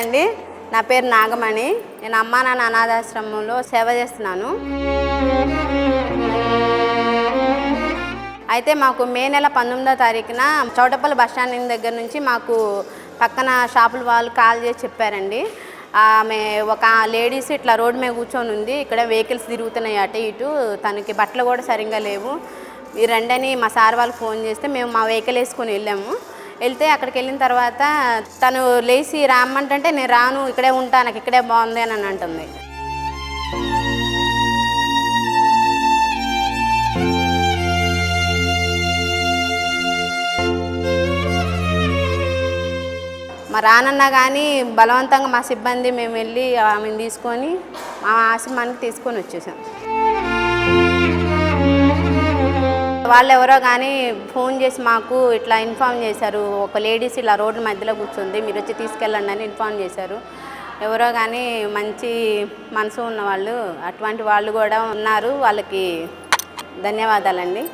అండి. నా పేరు నాగమణి. నేను అమ్మా నాన్న అనాథాశ్రమంలో సేవ చేస్తున్నాను. అయితే మాకు మే నెల పంతొమ్మిదో తారీఖున చౌటపల్లి బస్ స్టాండ్ దగ్గర నుంచి మాకు పక్కన షాపుల వాళ్ళు కాల్ చేసి చెప్పారండి. ఆమె ఒక లేడీస్ ఇట్లా రోడ్డు మీద కూర్చొని ఉంది. ఇక్కడ వెహికల్స్ తిరుగుతున్నాయి అటు ఇటు. తనకి బట్టలు కూడా సరిగ్గా లేవు. మీరు రండి అని మా సార్ వాళ్ళు ఫోన్ చేస్తే మేము మా వెహికల్ వేసుకొని వెళ్ళాము. వెళ్తే అక్కడికి వెళ్ళిన తర్వాత తను లేచి రామ్మంటే నేను రాను ఇక్కడే ఉంటా నాకు ఇక్కడే బాగుంది అని అంటుంది. మా రానన్నా కానీ బలవంతంగా మా సిబ్బంది మేము వెళ్ళి ఆమెను తీసుకొని మా ఆశ్రమానికి తీసుకొని వచ్చేసాం. వాళ్ళు ఎవరో కానీ ఫోన్ చేసి మాకు ఇట్లా ఇన్ఫామ్ చేశారు. ఒక లేడీస్ ఇలా రోడ్డు మధ్యలో కూర్చుంది మీరు వచ్చి తీసుకెళ్ళండి అని ఇన్ఫామ్ చేశారు. ఎవరో కానీ మంచి మనసు ఉన్న వాళ్ళు అటువంటి వాళ్ళు కూడా ఉన్నారు. వాళ్ళకి ధన్యవాదాలండి.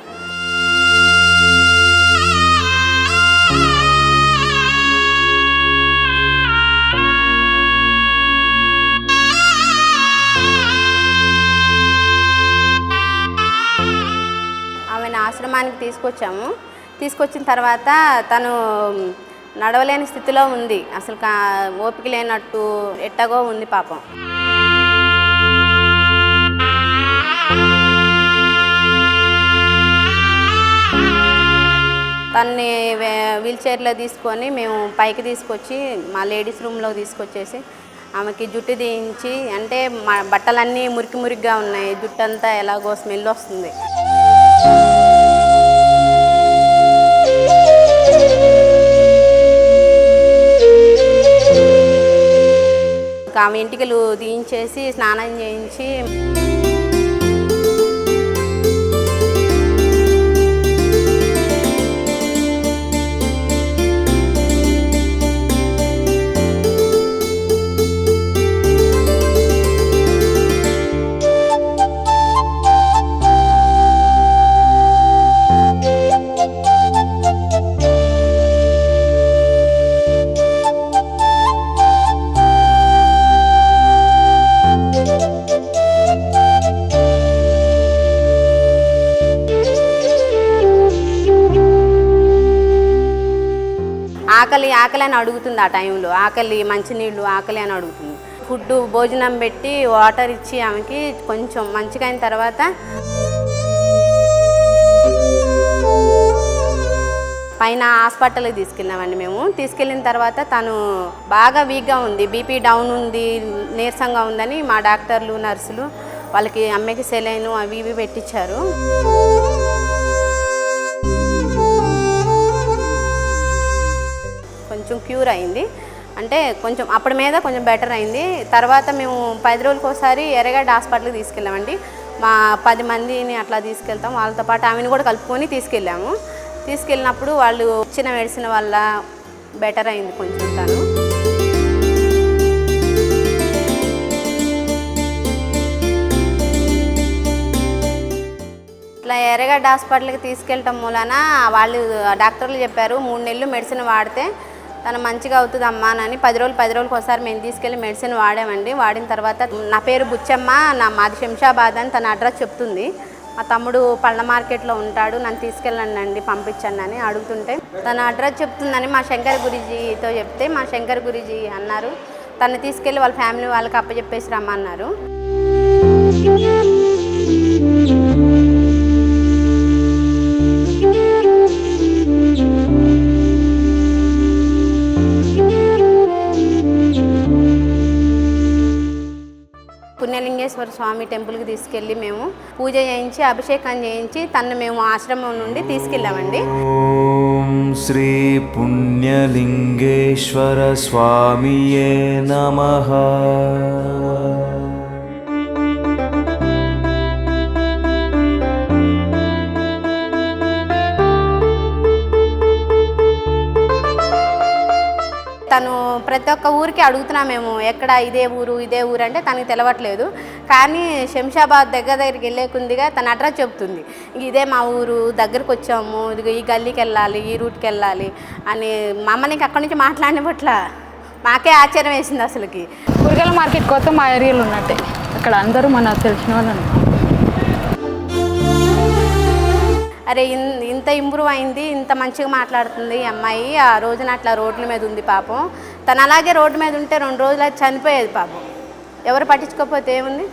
ఆశ్రమానికి తీసుకొచ్చాము. తీసుకొచ్చిన తర్వాత తను నడవలేని స్థితిలో ఉంది. అసలు కా ఓపిక లేనట్టు ఎట్టగో ఉంది పాపం. తన్ని వీల్ చైర్లో తీసుకొని మేము పైకి తీసుకొచ్చి మా లేడీస్ రూమ్లో తీసుకొచ్చేసి ఆమెకి జుట్టు తీయించి అంటే మా బట్టలన్నీ మురికి మురికిగా ఉన్నాయి. జుట్టు అంతా ఎలాగో స్మెల్ వస్తుంది. ఆమె ఇంటికలు తీయించేసి స్నానం చేయించి ఆకలి ఆకలి అని అడుగుతుంది ఆ టైంలో. ఆకలి మంచినీళ్ళు ఆకలి అని అడుగుతుంది. ఫుడ్ భోజనం పెట్టి వాటర్ ఇచ్చి ఆమెకి కొంచెం మంచిగా అయిన తర్వాత పైన హాస్పిటల్కి తీసుకెళ్ళామండి మేము. తీసుకెళ్ళిన తర్వాత తను బాగా వీక్గా ఉంది. బీపీ డౌన్ ఉంది నీరసంగా ఉందని మా డాక్టర్లు నర్సులు వాళ్ళకి అమ్మకి సెలైను అవి ఇవి పెట్టించారు. కొంచెం క్యూర్ అయింది. అంటే కొంచెం అప్పటి మీద కొంచెం బెటర్ అయింది. తర్వాత మేము పది రోజులకి ఒకసారి ఎర్రగడ్డ హాస్పిటల్కి తీసుకెళ్ళామండి. మా పది మందిని అట్లా తీసుకెళ్తాం. వాళ్ళతో పాటు ఆమెను కూడా కలుపుకొని తీసుకెళ్ళాము. తీసుకెళ్ళినప్పుడు వాళ్ళు ఇచ్చిన మెడిసిన్ వల్ల బెటర్ అయింది కొంచెం తను. ఇట్లా ఎర్రగడ్డ హాస్పిటల్కి తీసుకెళ్ళటం మూలన వాళ్ళు డాక్టర్లు చెప్పారు మూడు నెలలు మెడిసిన్ వాడితే తను మంచిగా అవుతుంది అమ్మా అని పది రోజులు పది రోజులకు ఒకసారి మేము తీసుకెళ్ళి మెడిసిన్ వాడామండి. వాడిన తర్వాత నా పేరు బుచ్చమ్మ నా మాది శంషాబాద్ అని తన అడ్రస్ చెప్తుంది. మా తమ్ముడు పళ్ళ మార్కెట్లో ఉంటాడు నన్ను తీసుకెళ్ళండి అండి పంపించండి అని అడుగుతుంటే తన అడ్రస్ చెప్తుందని మా శంకర్ గురిజీతో చెప్తే మా శంకర్ గురిజీ అన్నారు. తను తీసుకెళ్ళి వాళ్ళ ఫ్యామిలీ వాళ్ళకి అప్పచెప్పేసి రమ్మన్నారు. పుణ్యలింగేశ్వర స్వామి టెంపుల్కి తీసుకెళ్ళి మేము పూజ చేయించి అభిషేకం చేయించి తను మేము ఆశ్రమం నుండి తీసుకెళ్ళామండి. శ్రీ పుణ్యలింగేశ్వర స్వామియే నమ. ప్రతి ఒక్క ఊరికి అడుగుతున్నా మేము ఎక్కడ ఇదే ఊరు ఇదే ఊరు అంటే తనకి తెలవట్లేదు. కానీ శంషాబాద్ దగ్గర దగ్గరికి వెళ్ళే కుందిగా తన అడ్రస్ చెప్తుంది. "ఇంక ఇదే మా ఊరు దగ్గరకు వచ్చాము ఇదిగో ఈ గల్లీకి వెళ్ళాలి ఈ రూట్కి వెళ్ళాలి అని మమ్మల్ని అక్కడి నుంచి మాట్లాడినట్ల మాకే ఆశ్చర్యం వేసింది అసలుకి. కూరగాయల మార్కెట్ కొత్త మా ఏరియాలో ఉన్నట్టే. అక్కడ అందరూ మన తెలిసిన వాళ్ళని. అరే ఇన్- ఇంత ఇంప్రూవ్ అయింది ఇంత మంచిగా మాట్లాడుతుంది ఈ అమ్మాయి. ఆ రోజున అట్లా రోడ్ల మీద ఉంది పాపం. తను అలాగే రోడ్డు మీద ఉంటే రెండు రోజులు చనిపోయేది పాపం. ఎవరు పట్టించుకోకపోతే ఏముంది?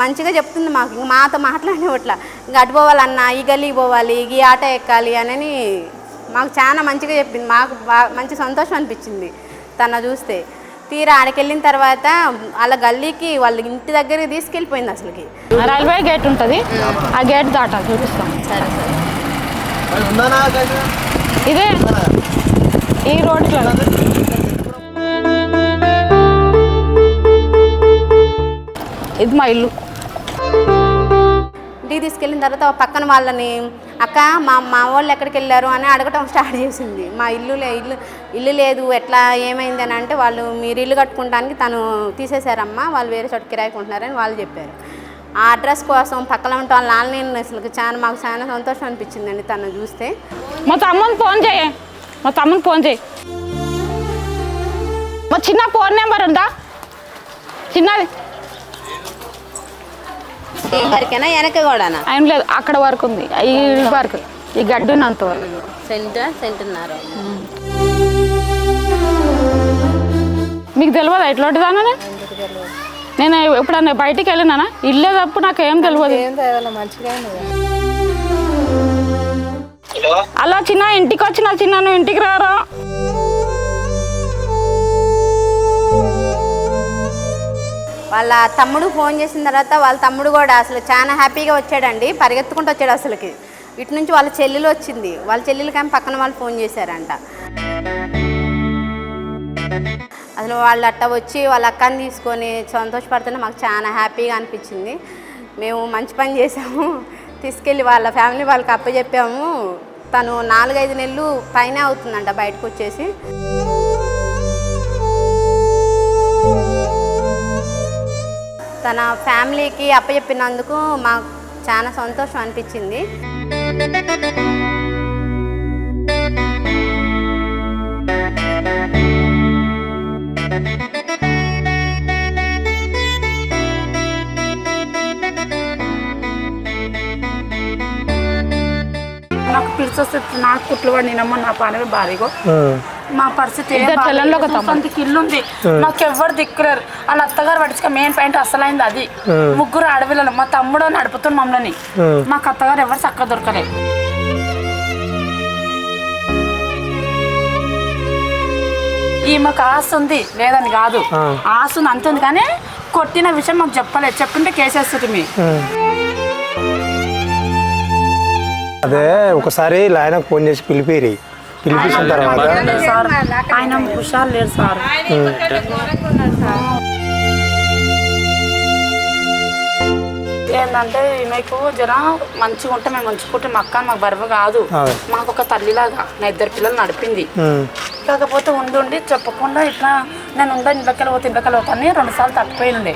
మంచిగా చెప్తుంది మాకు. ఇంక మాతో మాట్లాడేవట్ల ఇంక అటు పోవాలన్నా ఈ గల్లీ పోవాలి ఈ ఆట ఎక్కాలి అని మాకు చాలా మంచిగా చెప్పింది. మాకు బాగా మంచి సంతోషం అనిపించింది తన చూస్తే. తీరా ఆడికి వెళ్ళిన తర్వాత వాళ్ళ గల్లీకి వాళ్ళ ఇంటి దగ్గరికి తీసుకెళ్ళిపోయింది అసలుకి. రైల్వే గేట్ ఉంటుంది. ఆ గేట్ దాటాలి చూపిస్తాం. సరే సరే. ఇదే. ఈ రోడ్లో ఇది మా ఇల్లు. ఇంటికి తీసుకెళ్ళిన తర్వాత పక్కన వాళ్ళని అక్క మా మా వాళ్ళు ఎక్కడికి వెళ్ళారు అని అడగటం స్టార్ట్ చేసింది. మా ఇల్లు లే ఇల్లు ఇల్లు లేదు ఎట్లా ఏమైంది అని అంటే వాళ్ళు మీరు ఇల్లు కట్టుకోవడానికి తను తీసేశారమ్మా వాళ్ళు వేరే చోట కిరాయికుంటున్నారని వాళ్ళు చెప్పారు. ఆ అడ్రస్ కోసం పక్కన ఉంటే వాళ్ళ నాన్న అసలు చాలా మాకు చాలా సంతోషం అనిపించిందండి తను చూస్తే. మా తమ్ముని ఫోన్ చేయి. మా తమ్ముని ఫోన్ చేయి. మా చిన్న ఫోన్ నెంబర్ ఉందా? చిన్నది వరకేనా వెనక కూడానా? లేదు అక్కడ వరకు ఉంది. ఈ వరకు ఈ గడ్డి ఉన్నంత వరకు. సెంట్ సెంటున్నారు మీకు తెలియదు ఎట్లాంటిదానా నేను ఎప్పుడన్నా బయటికి వెళ్ళినానా? ఇల్లేటప్పుడు నాకు ఏం తెలియదు అలా చిన్న ఇంటికి వచ్చిన చిన్న నువ్వు ఇంటికి రారా? వాళ్ళ తమ్ముడు ఫోన్ చేసిన తర్వాత వాళ్ళ తమ్ముడు కూడా అసలు చాలా హ్యాపీగా వచ్చాడండి. పరిగెత్తుకుంటూ వచ్చాడు అసలుకి. ఇటు నుంచి వాళ్ళ చెల్లెలు వచ్చింది. వాళ్ళ చెల్లెలు కానీ పక్కన వాళ్ళు ఫోన్ చేశారంట. అసలు వాళ్ళు అట్ట వచ్చి వాళ్ళ అక్కని తీసుకొని సంతోషపడుతుంటే మాకు చాలా హ్యాపీగా అనిపించింది. మేము మంచి పని చేసాము. తీసుకెళ్ళి వాళ్ళ ఫ్యామిలీ వాళ్ళకి అప్పచెప్పాము. తను నాలుగైదు నెలలు పైన అవుతుందంట బయటకు వచ్చేసి. తన ఫ్యామిలీకి అప్పచెప్పినందుకు మాకు చాలా సంతోషం అనిపించింది. నాకు పిలిచొస్తే నాకు కుట్లు పడినమ్మ నా పని భారీగో. మా పరిస్థితి. సొంతకి ఇల్లు ఉంది. నాకు ఎవ్వరు దిక్కులేరు వాళ్ళ అత్తగారు పట్టించుక మెయిన్ పాయింట్ అసలైంది అది. ముగ్గురు ఆడపిల్లలు. మా తమ్ముడు నడుపుతున్న మమ్మల్ని. మాకు అత్తగారు ఎవరు చక్కగా దొరకలేదు. ఈమెకు ఆశ ఉంది లేదని కాదు. ఆశ ఉంది అంత ఉంది. కానీ కొట్టిన విషయం మాకు చెప్పలేదు. చెప్పింటే కేసేస్తుంది మీ. అదే ఒకసారి ఆయనకు ఫోన్ చేసి పిలిపిరి. పిలిపించిన తర్వాత? సార్. ఆయన హుషారు లేరు సార్. ఏంటంటే మీకు జర మంచిగా ఉంటే మేము ఉంచుకుంటే మా అక్క మాకు బరువు కాదు. మాకు ఒక తల్లిలాగా నా ఇద్దరు పిల్లలు నడిపింది. కాకపోతే ఉండి ఉండి చెప్పకుండా ఇట్లా నేను ఉందా ఇంట్లోకి పోతే ఇంట్లోకి పోతాను రెండు సార్లు తప్పిపోయింది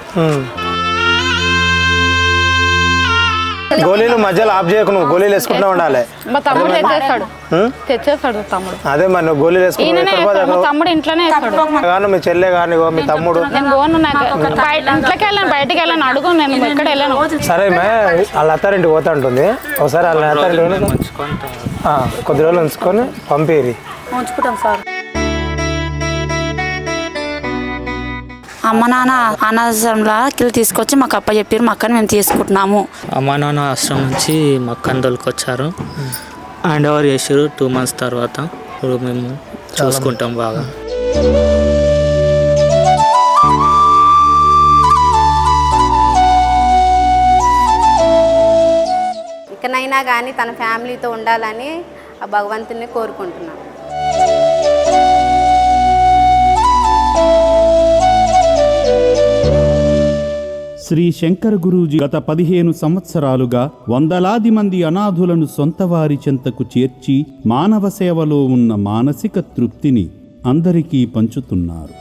గోళీలు మధ్యలో ఆఫ్ చేయకు నువ్వు గోళీలు వేసుకుంటూ ఉండాలి. మా తమ్ముడు తెచ్చేస్తాడు. ఉమ్? తెచ్చేస్తాడు తమ్ముడు. అదే మరి నువ్వు గోళీలు వేసుకుంటూ మా తమ్ముడు ఇంట్లోనే వేస్తాడు. మీ చెల్లె కానీ మీ తమ్ముడు. నేను నాకు. ఇంట్లోకి వెళ్ళాను బయటికి వెళ్ళాను అడుగు నేను ఎక్కడ వెళ్ళాను. సరే మే వాళ్ళ అత్తారింటికి పోతా ఉంటుంది ఒకసారి వాళ్ళ అత్తారింటి కొద్ది రోజులు ఉంచుకొని పంపిరి. ఉంచుకుంటాం సార్. అమ్మ నాన్న అనాథాశ్రమంలో కిల్ తీసుకొచ్చి మాకు అప్ప చెప్పారు మా అక్కని మేము తీసుకుంటున్నాము. అమ్మా నాన్న ఆశ్రమం నుంచి మక్కని దొరికొచ్చారు హ్యాండ్ ఓవర్ చేసారు టూ మంత్స్ తర్వాత. ఇప్పుడు మేము చూసుకుంటాం బాగా. ఇకనైనా కానీ తన ఫ్యామిలీతో ఉండాలని ఆ భగవంతుని కోరుకుంటున్నాను శ్రీ శంకర గురూజీ గత పదిహేను సంవత్సరాలుగా వందలాది మంది అనాథులను సొంతవారి చెంతకు చేర్చి మానవ సేవలో ఉన్న మానసిక తృప్తిని అందరికీ పంచుతున్నారు.